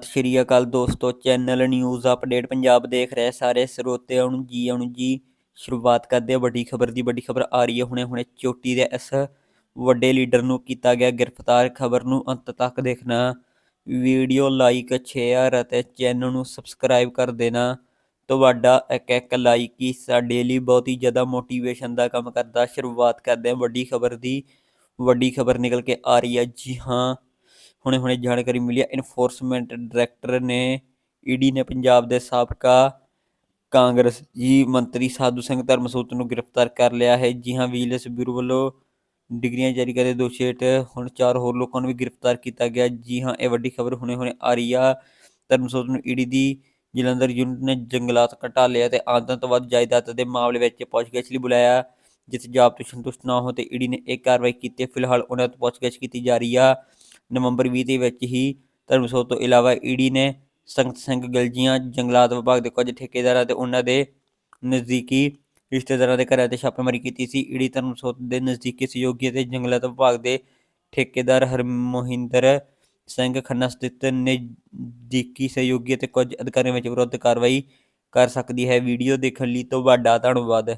ਸਤਿ ਸ਼੍ਰੀ ਅਕਾਲ ਦੋਸਤੋ, channel news update Punjab ਦੇਖ ਰਹੇ ਸਾਰੇ ਸਰੋਤਿਆਂ ਨੂੰ ਜੀ ਆਇਆਂ ਜੀ ਸ਼ੁਰੂਆਤ ਕਰਦੇ ਹਾਂ ਵੱਡੀ ਖਬਰ ਦੀ, ਵੱਡੀ ਖਬਰ ਆ ਰਹੀ ਹੈ ਹੁਣੇ ਹੁਣੇ ਚੋਟੀ ਦੇ ਇਸ ਵੱਡੇ ਲੀਡਰ ਨੂੰ ਕੀਤਾ ਗਿਆ ਗ੍ਰਿਫਤਾਰ। ਖਬਰ ਨੂੰ ਅੰਤ ਤੱਕ ਦੇਖਣਾ, ਵੀਡੀਓ ਲਾਈਕ, ਸ਼ੇਅਰ ਅਤੇ ਚੈਨਲ ਨੂੰ ਸਬਸਕ੍ਰਾਈਬ ਕਰ ਦੇਣਾ। ਤੁਹਾਡਾ ਇੱਕ ਇੱਕ ਲਾਈਕ ਹੀ ਸਾਡੇ ਲਈ ਬਹੁਤ ਹੀ ਜ਼ਿਆਦਾ ਮੋਟੀਵੇਸ਼ਨ ਦਾ ਕੰਮ ਕਰਦਾ। ਸ਼ੁਰੂਆਤ ਕਰਦੇ ਹਾਂ ਵੱਡੀ ਖਬਰ ਦੀ। ਵੱਡੀ ਖਬਰ ਨਿਕਲ ਕੇ ਆ ਰਹੀ ਹੈ, ਜੀ ਹਾਂ ਹੁਣੇ ਹੁਣੇ ਜਾਣਕਾਰੀ ਮਿਲੀ ਹੈ। ਇਨਫੋਰਸਮੈਂਟ ਡਾਇਰੈਕਟਰ ਨੇ ਈਡੀ ਨੇ ਪੰਜਾਬ ਦੇ ਸਾਬਕਾ ਕਾਂਗਰਸ ਜੀ ਮੰਤਰੀ ਸਾਧੂ ਸਿੰਘ ਧਰਮਸੋਤ ਨੂੰ ਗ੍ਰਿਫਤਾਰ ਕਰ ਲਿਆ ਹੈ। ਜੀ ਹਾਂ ਵਿਜੀਲੈਂਸ ਬਿਊਰੋ ਵੱਲੋਂ ਡਿਗਰੀਆਂ ਜਾਰੀ ਕਰਦੇ ਦੋਸ਼ੀ ਹੇਠ ਹੁਣ ਚਾਰ ਹੋਰ ਲੋਕਾਂ ਨੂੰ ਵੀ ਗ੍ਰਿਫਤਾਰ ਕੀਤਾ ਗਿਆ। ਜੀ ਹਾਂ ਇਹ ਵੱਡੀ ਖਬਰ ਹੁਣੇ ਹੁਣੇ ਆ ਰਹੀ ਆ ਧਰਮਸੋਤ ਨੂੰ ਈਡੀ ਦੀ ਜਲੰਧਰ ਯੂਨਿਟ ਨੇ ਜੰਗਲਾਤ ਘਟਾਲੇ ਅਤੇ ਆਮਦਨ ਤੋਂ ਜਾਇਦਾਦ ਦੇ ਮਾਮਲੇ ਵਿੱਚ ਪੁੱਛਗਿੱਛ ਲਈ ਬੁਲਾਇਆ। ਜਿਸ ਜਾਬ ਤੋਂ ਸੰਤੁਸ਼ਟ ਨਾ ਹੋ ਤੇ ਈਡੀ ਨੇ ਇਹ ਕਾਰਵਾਈ ਕੀਤੀ ਫਿਲਹਾਲ ਉਹਨਾਂ ਤੋਂ ਪੁੱਛਗਿੱਛ ਕੀਤੀ ਜਾ ਰਹੀ ਆ। ਨਵੰਬਰ 20 ਦੇ ਵਿੱਚ ਹੀ ਧਰਮਸੋਤ ਤੋਂ ਇਲਾਵਾ ਈਡੀ ਨੇ ਸੰਗਤ ਸਿੰਘ ਗਲਜੀਆਂ, ਜੰਗਲਾਤ ਵਿਭਾਗ ਦੇ ਕੁਝ ਠੇਕੇਦਾਰਾਂ ਤੇ ਉਹਨਾਂ ਦੇ ਨਜ਼ਦੀਕੀ ਰਿਸ਼ਤੇਦਾਰਾਂ ਦੇ ਘਰਾਂ ਤੇ ਛਾਪੇਮਾਰੀ ਕੀਤੀ ਸੀ। ਈਡੀ ਧਰਮਸੋਤ ਦੇ ਨਜ਼ਦੀਕੀ ਸਹਿਯੋਗੀ ਅਤੇ ਜੰਗਲਾਤ ਵਿਭਾਗ ਦੇ ਠੇਕੇਦਾਰ ਹਰਮੋਹਿੰਦਰ ਸਿੰਘ ਖੰਨਾ ਸਥਿਤ ਨਜ਼ਦੀਕੀ ਸਹਿਯੋਗੀ ਅਤੇ ਕੁਝ ਅਧਿਕਾਰੀਆਂ ਵਿੱਚ ਵਿਰੁੱਧ ਕਾਰਵਾਈ ਕਰ ਸਕਦੀ ਹੈ। ਵੀਡੀਓ ਦੇਖਣ ਲਈ ਤੁਹਾਡਾ ਧੰਨਵਾਦ।